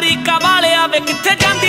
America ਵਾਲਿਆ ਵੇ ਕਿੱਥੇ ਜਾਂਦੇ